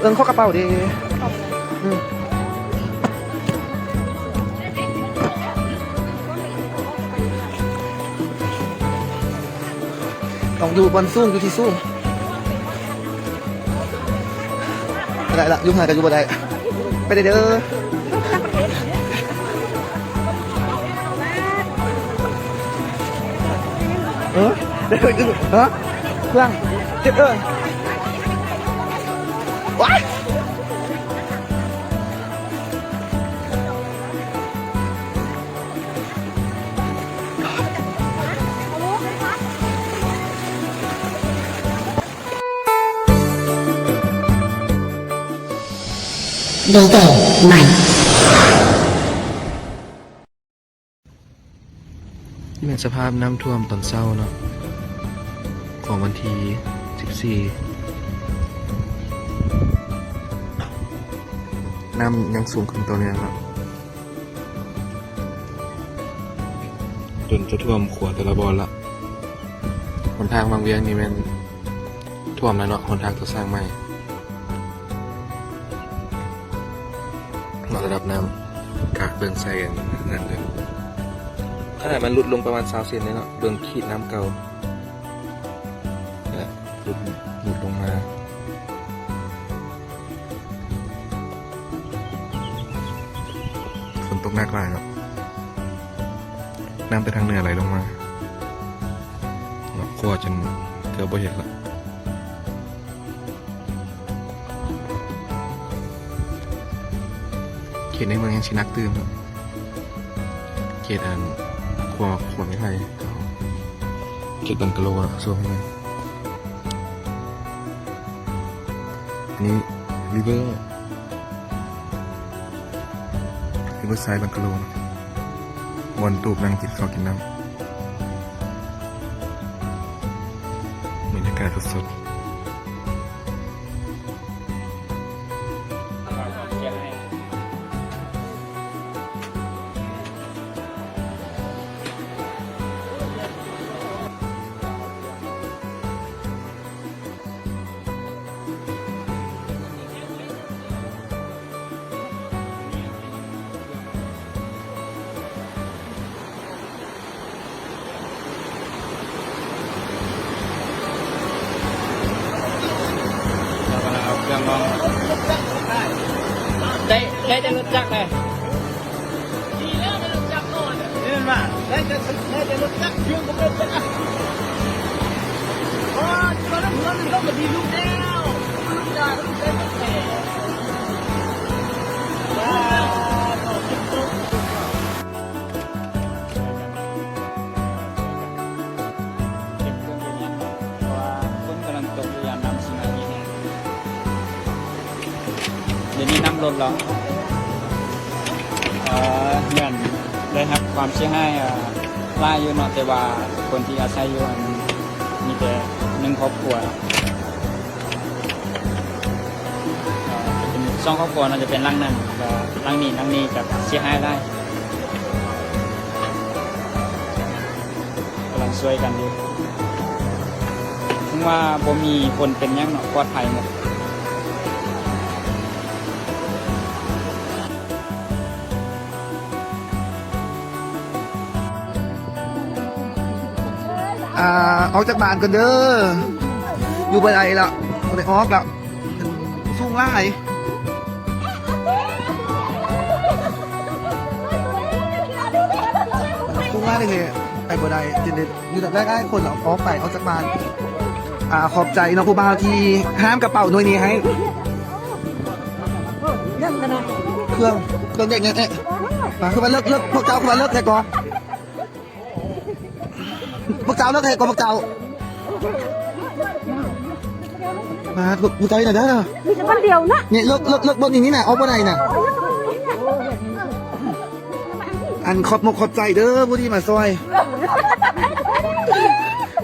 เอิงเข้ากระเป๋าดิต้องอยู่บนสูงอยู่ที่สูงได้ละอยุ่งหายกันอยู่บ่ได้ไปเด้อเด้อเออเดี๋ยวเดี๋ยวฮะเครื่องเจ็บเออ ว้ายโลโก้ใหม่นี่เป็นสภาพน้ำท่วมตอนเศร้าเนาะของวันที่ 14 น้ำยังสูงขึ้นตัวเนี้ยครับจนจะท่วมขวดแต่ละบอลละหนทางบางเวียงนี่แมันท่วมแล้วเนาะหนทางตัวสร้างใหม่มาระดับน้ำกะเบิ่งใส่กันนั่นเลยขนาดมันหลุดลงประมาณสามเซนเลยเนาะเบื้องขีดน้ำเก่า ฝนตกลายเนาะน้ำแต่ทางเหนือไหลลงมาขั้วจนเกือบบ่เห็นละเขตในเมืองยังชินักตื่มเนาะเขตอันครัวขวดไม่ไผ่เขตบังกะโลนะส่วนนี้นนี้ริเวอร์ เวอร์ไซด์บังกะโลนะวันตูบนังกินข้าวกินน้ำบรรยากาศสดๆ ได้ได้จะรู้จักเลยดีแล้วไม่รู้จักก่อนนี่มันมาได้จะได้จะรู้จักเพียงก็เป็นนะอ๋อตอนนั้นผมต้องมาดีลูกแล้วลูกจ่าลูกเต้นแต่ว้าว ดี๋ยวนี้น้ำลดแล้วเอ่อเงินได้รับความเสียหายเอ่อหลายอยู่เนาะแต่ว่าคนที่อาศัยอยู่อันมีแต่หนึ่งครอบครัวช่อจะเป็นสองครอบครัวน่าจะเป็นหลังนั้นก็หลังนี้หลังนี้จะเสียหายได้กำลังช่วยกันอยู่ถึงว่าบ่มีคนเป็นยังเนาะปลอดภัยหมด อ่าออกจากบ้านกันเด้อ อยู่บ่ได้ละบ่ได้ออกละสูงหลายสูงหลายเลยเนี่ยไปบ่ได้จินเด็ดอยู่แต่แรกไอ้คนเอาออกไปออกจากบ้าน อ่าขอบใจน้องผู้บ่าวที่ห้ามกระเป๋าหน่วยนี้ให้เครื่องเครื่องเด็กเนี่ยเอ๊ะมาคือมาเลิกเลิกพวกเจ้าคือมาเลิกแค่ก่อน พวกเจ้าเลิกแค่ก่อนพวกเจ้ามาพวกพวกเจ้าอยู่ไหนเด้อมีแต่คนเดียวนะเนี่ยเลิกเลิกเลิกบนอย่างนี้น่ะเอาบนไหนน่ะอันขอบมกขอบใจเด้อผู้ที่มาซอย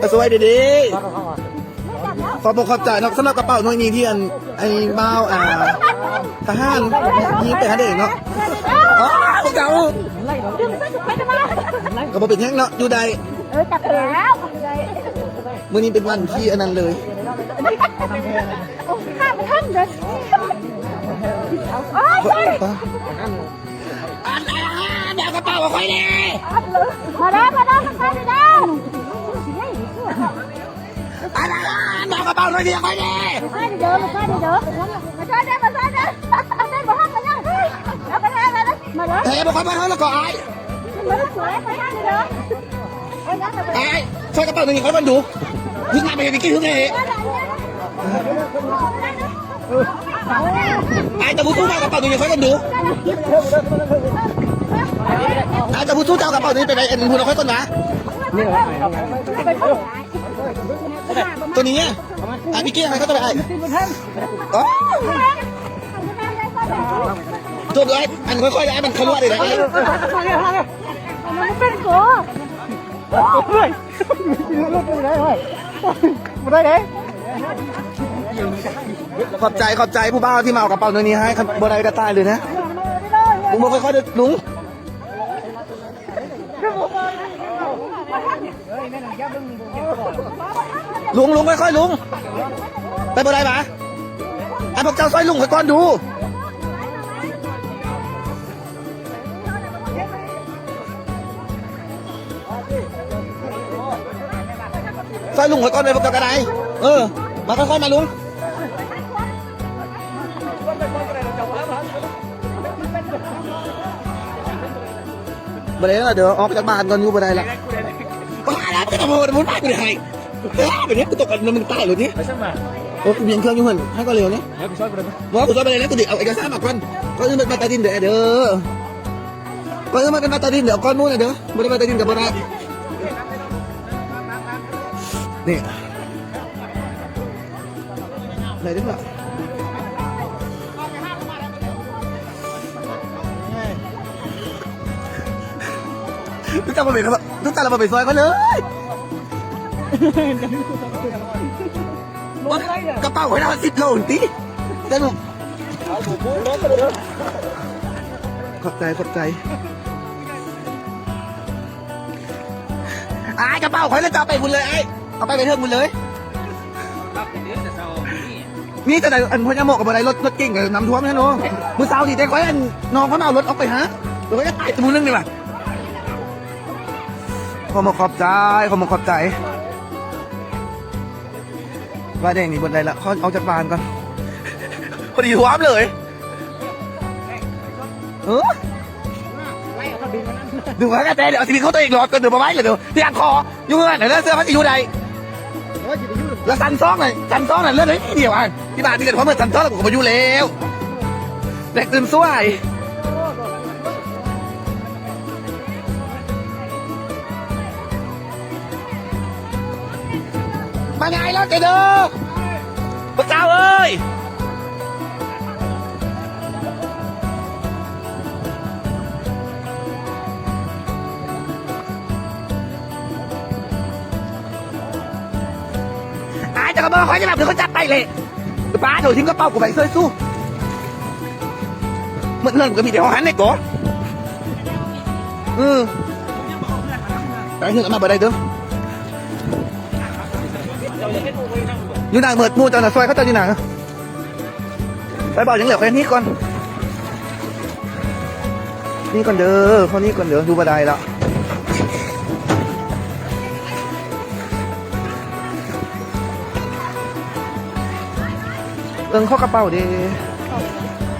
มาซอยดีๆขอบมกขอบใจนาะสำหรับกระเป๋าหน่วยนี้ที่อันไอ้บ้าวอ่าทหารยิงแต่ฮันเด็กเนาะอ๋อพวกเจ้าก็บ่เป็นแห้งเนาะอยู่ใด ออจับแล้วมื้อนี้เป็นวันที่อันนั้นเลยโอ้ข้าไปทั้งเลยโอ้ยเดี๋ยวกระเป๋าค่อยแน่มาแล้วมาแล้วมาแล้วมาแล้วเดี๋ยวกระเป๋าค่อยแน่ค่อยแน่มาใช่เด้อมาใช่เด้อมาใช่เด้อมาใช่เด้อเต้นมาห้องมายังแล้วไปแล้วแล้วมาเลยเฮ้ยบอกค่อยมาเท่าแล้วก็ไอ้มาเลยสวยมาใช่เด้อ โอ้ยงั้นเราไอ้ช่วยกระเป๋าหนึ่งค่อยมาดูถึงงาไปยังกินถึงไงไอ้จะพูดสู้ากระเป๋าหนึ่งค่อยกันดูไอ้จะพูดสู้เจ้ากระเป๋าหนึ่งไปไหนเอ็นพูดเราค่อยก่อนนะตัวนี้ไอ้พี่กี้ใครเขาจะไปไอ้จบเลยอันค่อยๆไอ้มันทะลุเลยนะ มันเป็นโกขอบใจขอบใจผู้บ้าที่มาเอากระเป๋าตัวนี้ให้บนไดกระต่ายเลยนะลุงบอกค่อยๆเดินลุงลุงลุงค่อยๆลุงไปบนไดปะไอ้พวกเจ้าซอยลุงค่อยก่อนดู ซอยลุงค่อยก่อนไปพวกเจ้ากระไดเออ มาค่อยๆมาลุงบได้แล้วเดี๋ยวออกจากบ้านก่อนอยู่บ่ได้ละบ้าแล้วจะทำอะไรมันไม่ได้แบบนี้กูตกกันมันตายเลยนี่โอ้กูเบียงเครื่องอยู่เหมือนให้ก็เร็วนี่ว่ากูชอบไปเลยแล้วกูดิเอาเอกสารมาก่อนก็อื่นมันมาตาดินเดี๋ยวเด้อก็อื่นมันเป็นมาตาดินเดี๋ยวก้อนนู้นเด้อไม่ได้มาตาดินกับบ่ได นี่ไหนดิล่ะทุกตามาเป็นครับทุกตาเรามาเป็นซอยก็เลยกระเป๋าไว้แล้วสิบโลตีได้ลูกขอบใจขอบใจไอ้กระเป๋าไว้แล้วจะเอาไปบุญเลยไอ้ เอาไปไปเทิงบุญเลยนี่แต่อันพญาโมกกับอะไรรถรถเก่งกับน้ำท่วมนะน้องมือสาวดีแต่คอยอันน้องเขาเอารถออกไปฮะเดี๋ยวก็จะตายตัวนึงเลยว่ะขอมาขอบใจขอมาขอบใจว่าได้หนีบนใดละเขาเอาจากบ้านก่อนพอดีหัวมเลย เออดูว่าแต่เดี๋ยวเอาชีวิตเขาตัวเองรอดกันเดี๋ยวมาไว้เลยเดี๋ยวที่อังคออยู่เงื่อนเดี๋ยวเสื้อมันจะอยู่ใด แล้วสันซองหน่อยสันซองหน่อยเลือดเลยเดียวอะที่บ้านที่เกิดเพราะเมื่อสันซองแล้วผมก็มาอยู่แล้วเด็กตื่นสวยมาไงแล้วเจเด้อพระเจ้าเอ้ย จะกระบอกคอยจะแบบเดี๋ยวเขาจับไปเลยป้าเถอทิ้งกระเป๋ากูไปช่วยสู้เหมือนเรื่องก็มีแต่ห้องหันในก่อเออไปเถอะมาบ่ได้เด้ออยู่ไหนเมิดมูเจ้าหน้าซอยเขาเจ้าอยู่ไหนไปบอกยังเหลือแค่นี้ก่อนนี่ก่อนเด้อเขานี่ก่อนเด้อดูบันไดละ เอิงเข้ากระเป๋าเด้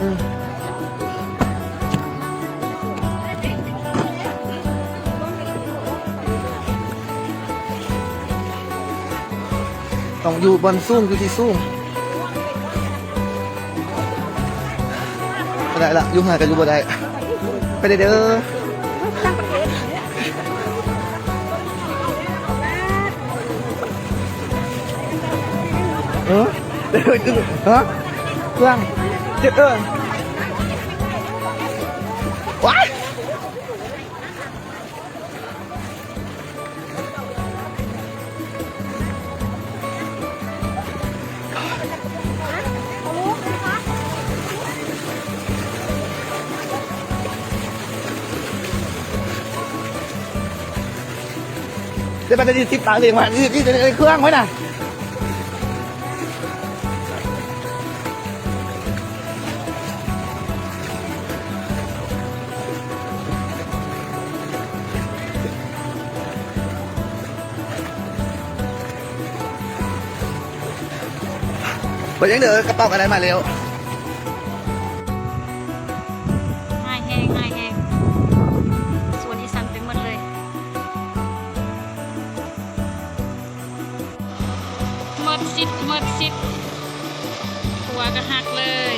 อืมต้องอยู่บนสูงอยู่ที่สูงบ่ได้ละอยู่ห่างกันอยู่บ่ได้ ไปเด้อเด้อเออ เดี๋ยวจะฮะเครื่องเจ็ดเอ ไปยังเด้อกระเป๋าอะไรมาเร็วง่ายแห้งหายแห้งส่วนที่สานไปหมดเลย หมดสิทธิ์หมดสิทธิ์หัวก็หักเลย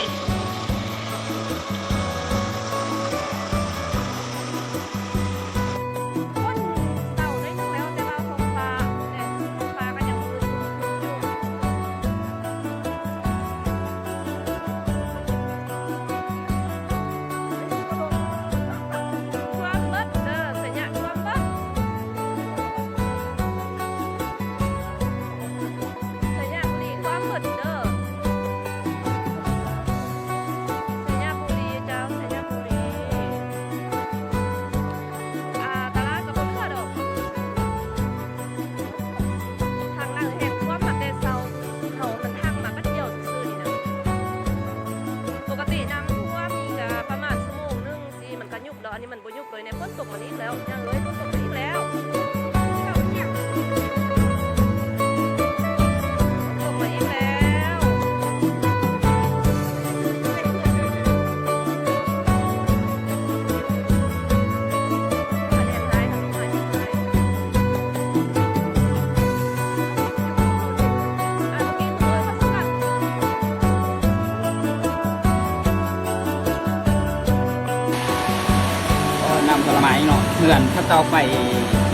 ขื่อนถ้าเจ้าไป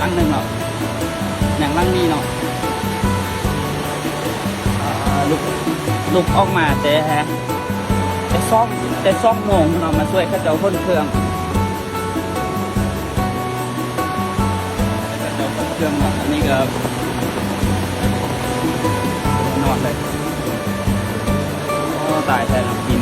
ลังหนึ่งเนาะอย่างลังนี้เนาะลุกลุกออกมาแต่แต่ซ่อมแต่ซ่อมโมงเนาะมาช่วยข้าเจ้าคนเครื่องข้าเจ้าคนเครื่องเนาะอันนี้ก็นอนเลยตายแท้เนาะทีนี้เนาะหน